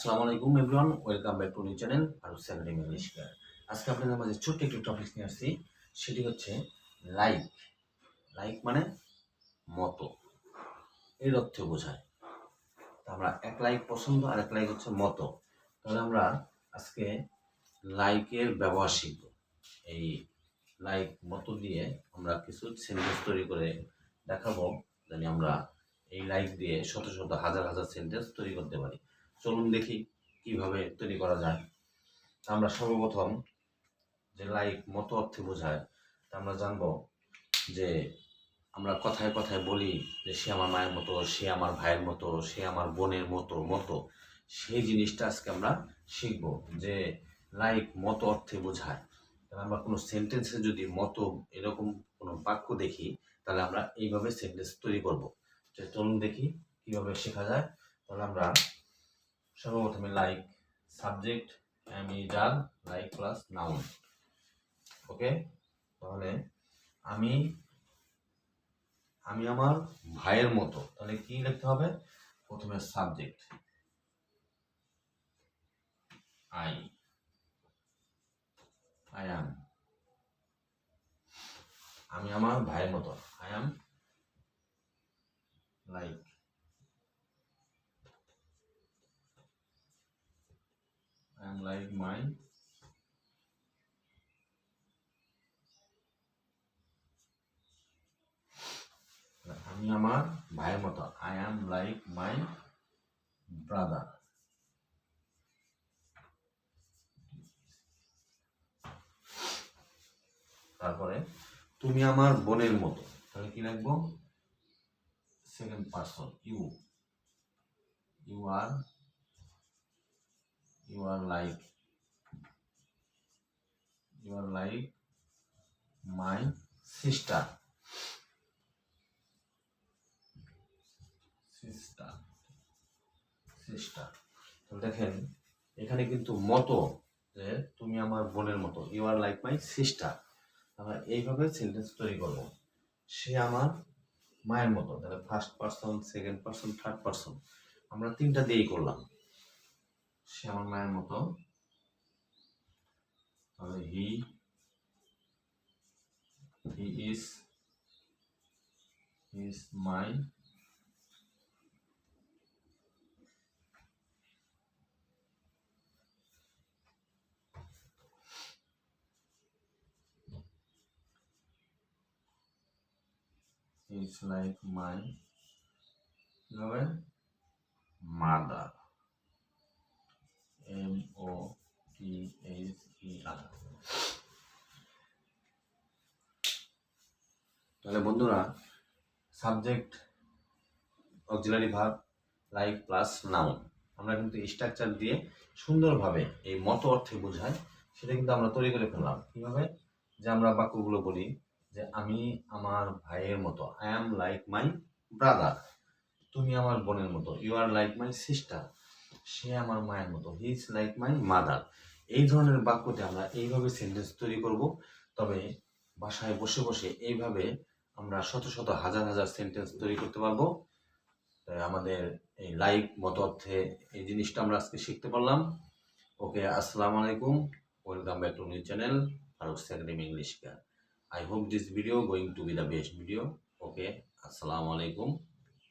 আসসালামু আলাইকুম everyone, welcome back to new channel R salary English class আজকে আপনাদের মাঝে ছোট্ট একটি টপিক নিয়ে আসছি, সেটি হচ্ছে লাইক লাইক মানে মতো, এর অর্থে বোঝায়। তা আমরা এক লাইক পছন্দ আর এক লাইক হচ্ছে মতো। তাহলে আমরা আজকে লাইকের ব্যবহার শিখব। এই লাইক মতো দিয়ে আমরা কিছু সেন্টেন্স তৈরি করে দেখাবো জানি আমরা এই লাইক দিয়ে শত শত, হাজার হাজার সেন্টেন্স তৈরি করতে পারি। চলুন দেখি কীভাবে তৈরি করা যায়। আমরা সর্বপ্রথম যে লাইক মতো অর্থে বোঝায়, তা আমরা জানব যে আমরা কথায় কথায় বলি যে সে আমার মায়ের মতো, সে আমার ভাইয়ের মতো, সে আমার বোনের মতো মতো। সেই জিনিসটা আজকে আমরা শিখব যে লাইক মতো অর্থে বোঝায়। তাহলে আমরা কোনো সেন্টেন্সে যদি মতো এরকম কোনো বাক্য দেখি, তাহলে আমরা এইভাবে সেন্টেন্স তৈরি করব। যে চলুন দেখি কীভাবে শেখা যায়। তাহলে আমরা সর্বপ্রথমে লাইক সাবজেক্ট আমি যার লাইক প্লাস নাউন ওকে তাহলে আমি আমি আমার ভাইয়ের মতো, তাহলে কি লিখতে হবে? প্রথমে সাবজেক্ট আই আই অ্যাম আমি আমার ভাইয়ের মতো। I am like like mine. আমি আমার ভাইয়ের মতো। I am like my brother তারপরে, তুমি আমার বোনের মতো। তাহলে কি লিখব second person you you are you are like, you are like my sister. Sister. Sister. দেখেন, এখানে কিন্তু মতো যে তুমি আমার বোনের মতো you are like my sister আমরা এইভাবে সেন্টেন্স তৈরি করব। সে আমার মায়ের মতো, তাহলে first person second person third person আমরা তিনটা দিয়েই করলাম। সে আমার মায়ের মতো। তাহলে he he is is my is like my কীভাবে mother M O T H E R তাহলে বন্ধুরা subject auxiliary verb like plus noun আমরা কিন্তু স্ট্রাকচার দিয়ে সুন্দরভাবে এই মতো অর্থে বোঝায় সেটা কিন্তু আমরা তৈরি করে ফেললাম। কীভাবে? যে আমরা বাক্যগুলো বলি, যে আমি আমার ভাইয়ের মতো I am like my brother তুমি আমার বোনের মতো you are like my sister সে আমার মায়ের মতো he is like my mother এই ধরনের বাক্যতে আমরা এইভাবে সেন্টেন্স তৈরি করব। তবে বাসায় বসে বসে এইভাবে আমরা শত শত হাজার হাজার সেন্টেন্স তৈরি করতে পারব। আমাদের এই লাইভ মত অর্থে এই জিনিসটা আমরা আজকে শিখতে পারলাম। ওকে, আসসালামু আলাইকুম। Welcome back to new channel Farooq Academy English I hope this video going to be the best video okay আসসালামু আলাইকুম।